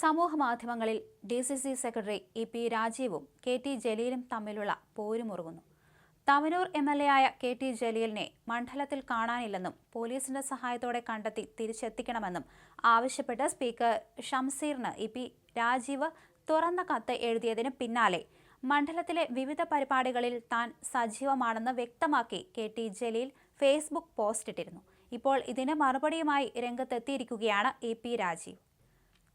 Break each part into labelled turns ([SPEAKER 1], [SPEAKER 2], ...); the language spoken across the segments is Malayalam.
[SPEAKER 1] സമൂഹ മാധ്യമങ്ങളിൽ D C C secretary E P രാജീവും K T ജലീലും തമ്മിലുള്ള പോരുമുറുകുന്നു. തവനൂർ എം എൽ എ ആയ കെ ടി ജലീലിനെ മണ്ഡലത്തിൽ കാണാനില്ലെന്നും പോലീസിന്റെ സഹായത്തോടെ കണ്ടെത്തി തിരിച്ചെത്തിക്കണമെന്നും ആവശ്യപ്പെട്ട് സ്പീക്കർ ഷംസീറിന് ഇ പി രാജീവ് തുറന്ന കത്ത് എഴുതിയതിന് പിന്നാലെ മണ്ഡലത്തിലെ വിവിധ പരിപാടികളിൽ താൻ സജീവമാണെന്ന് വ്യക്തമാക്കി K T Jaleel Facebook post ഇട്ടിരുന്നു ഇപ്പോൾ ഇതിന് മറുപടിയുമായി രംഗത്തെത്തിയിരിക്കുകയാണ് ഇ പി രാജീവ്.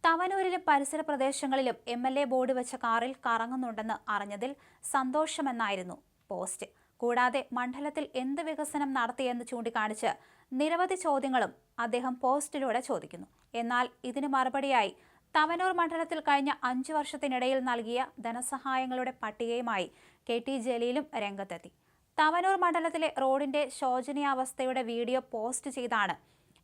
[SPEAKER 1] തവനൂരിലും പരിസര പ്രദേശങ്ങളിലും എം എൽ എ ബോർഡ് വെച്ച കാറിൽ കറങ്ങുന്നുണ്ടെന്ന് അറിഞ്ഞതിൽ സന്തോഷമെന്നായിരുന്നു പോസ്റ്റ്. കൂടാതെ മണ്ഡലത്തിൽ എന്ത് വികസനം നടത്തിയെന്ന് ചൂണ്ടിക്കാണിച്ച് നിരവധി ചോദ്യങ്ങളും അദ്ദേഹം പോസ്റ്റിലൂടെ ചോദിക്കുന്നു. എന്നാൽ ഇതിന് മറുപടിയായി തവനൂർ മണ്ഡലത്തിൽ കഴിഞ്ഞ അഞ്ചു വർഷത്തിനിടയിൽ നൽകിയ ധനസഹായങ്ങളുടെ പട്ടികയുമായി കെ ടി ജലീലും രംഗത്തെത്തി. തവനൂർ മണ്ഡലത്തിലെ റോഡിന്റെ ശോചനീയാവസ്ഥയുടെ വീഡിയോ പോസ്റ്റ് ചെയ്താണ്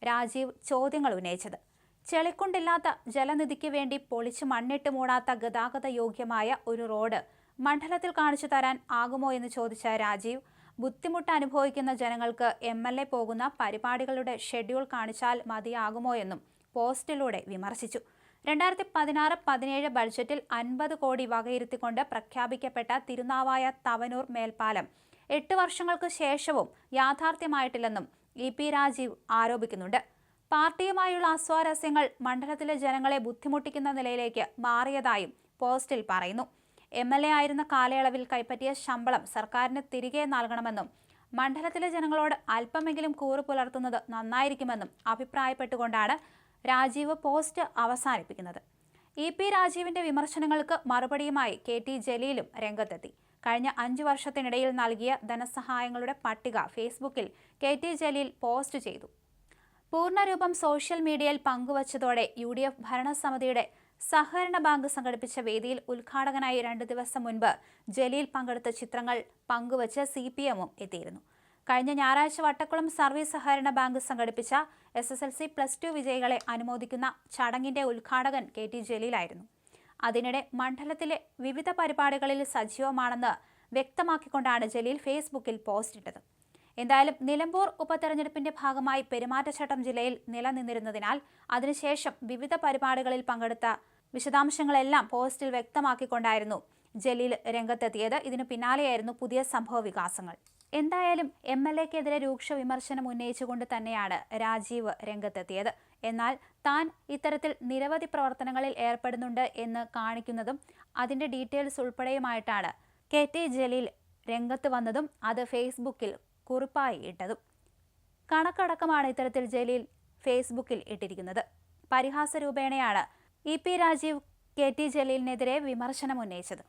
[SPEAKER 1] രാജീവ് ചോദ്യങ്ങൾ ഉന്നയിച്ചത്. ചെളിക്കുണ്ടില്ലാത്ത ജലനിധിക്ക് വേണ്ടി പൊളിച്ച് മണ്ണിട്ട് മൂടാത്ത ഗതാഗത യോഗ്യമായ ഒരു റോഡ് മണ്ഡലത്തിൽ കാണിച്ചു തരാൻ ആകുമോ എന്ന് ചോദിച്ച രാജീവ് ബുദ്ധിമുട്ട് അനുഭവിക്കുന്ന ജനങ്ങൾക്ക് എം എൽ എ പോകുന്ന പരിപാടികളുടെ ഷെഡ്യൂൾ കാണിച്ചാൽ മതിയാകുമോ എന്നും പോസ്റ്റിലൂടെ വിമർശിച്ചു. രണ്ടായിരത്തി പതിനാറ് പതിനേഴ് ബഡ്ജറ്റിൽ അൻപത് കോടി വകയിരുത്തിക്കൊണ്ട് പ്രഖ്യാപിക്കപ്പെട്ട തിരുനാവായ തവനൂർ മേൽപ്പാലം എട്ട് വർഷങ്ങൾക്ക് ശേഷവും യാഥാർത്ഥ്യമായിട്ടില്ലെന്നും ഇ പി രാജീവ് ആരോപിക്കുന്നുണ്ട്. പാർട്ടിയുമായുള്ള അസ്വാരസ്യങ്ങൾ മണ്ഡലത്തിലെ ജനങ്ങളെ ബുദ്ധിമുട്ടിക്കുന്ന നിലയിലേക്ക് മാറിയതായും പോസ്റ്റിൽ പറയുന്നു. എം എൽ എ ആയിരുന്ന കാലയളവിൽ കൈപ്പറ്റിയ ശമ്പളം സർക്കാരിന് തിരികെ നൽകണമെന്നും മണ്ഡലത്തിലെ ജനങ്ങളോട് അല്പമെങ്കിലും കൂറു പുലർത്തുന്നത് നന്നായിരിക്കുമെന്നും അഭിപ്രായപ്പെട്ടുകൊണ്ടാണ് രാജീവ് പോസ്റ്റ് അവസാനിപ്പിക്കുന്നത്. ഇ പി രാജീവിന്റെ വിമർശനങ്ങൾക്ക് മറുപടിയുമായി കെ ടി ജലീലും രംഗത്തെത്തി. കഴിഞ്ഞ അഞ്ചു വർഷത്തിനിടയിൽ നൽകിയ ധനസഹായങ്ങളുടെ പട്ടിക ഫേസ്ബുക്കിൽ കെ ടി ജലീൽ പോസ്റ്റ് ചെയ്തു. പൂർണരൂപം സോഷ്യൽ മീഡിയയിൽ പങ്കുവച്ചതോടെ യു ഡി എഫ് ഭരണസമിതിയുടെ സഹകരണ ബാങ്ക് സംഘടിപ്പിച്ച വേദിയിൽ ഉദ്ഘാടകനായി രണ്ട് ദിവസം മുൻപ് ജലീൽ പങ്കെടുത്ത ചിത്രങ്ങൾ പങ്കുവച്ച് സി പി എമ്മും എത്തിയിരുന്നു. കഴിഞ്ഞ ഞായറാഴ്ച വട്ടക്കുളം സർവീസ് സഹകരണ ബാങ്ക് സംഘടിപ്പിച്ച S S L C plus two വിജയികളെ അനുമോദിക്കുന്ന ചടങ്ങിന്റെ ഉദ്ഘാടകൻ കെ ടി ജലീലായിരുന്നു അതിനിടെ മണ്ഡലത്തിലെ വിവിധ പരിപാടികളിൽ സജീവമാണെന്ന് വ്യക്തമാക്കിക്കൊണ്ടാണ് ജലീൽ ഫേസ്ബുക്കിൽ പോസ്റ്റ് ഇട്ടത്. എന്തായാലും നിലമ്പൂർ ഉപതെരഞ്ഞെടുപ്പിന്റെ ഭാഗമായി പെരുമാറ്റച്ചട്ടം ജില്ലയിൽ നിലനിന്നിരുന്നതിനാൽ അതിനുശേഷം വിവിധ പരിപാടികളിൽ പങ്കെടുത്ത വിശദാംശങ്ങളെല്ലാം പോസ്റ്റിൽ വ്യക്തമാക്കിക്കൊണ്ടായിരുന്നു ജലീൽ രംഗത്തെത്തിയത്. ഇതിനു പിന്നാലെയായിരുന്നു പുതിയ സംഭവ വികാസങ്ങൾ. എന്തായാലും എം എൽ എക്കെതിരെ രൂക്ഷ വിമർശനം ഉന്നയിച്ചുകൊണ്ട് തന്നെയാണ് രാജീവ് രംഗത്തെത്തിയത്. എന്നാൽ താൻ ഇത്തരത്തിൽ നിരവധി പ്രവർത്തനങ്ങളിൽ ഏർപ്പെടുന്നുണ്ട് എന്ന് കാണിക്കുന്നതും അതിന്റെ ഡീറ്റെയിൽസ് ഉൾപ്പെടെയുമായിട്ടാണ് കെ ടി ജലീൽ രംഗത്ത് വന്നതും അത് ഫേസ്ബുക്കിൽ കുറിപ്പായി ഇട്ടതും. കണക്കടക്കമാണ് ഇത്തരത്തിൽ ജലീൽ ഫേസ്ബുക്കിൽ ഇട്ടിരിക്കുന്നത്. പരിഹാസ രൂപേണയാണ് E P Rajeev K T ജലീലിനെതിരെ വിമർശനം ഉന്നയിച്ചത്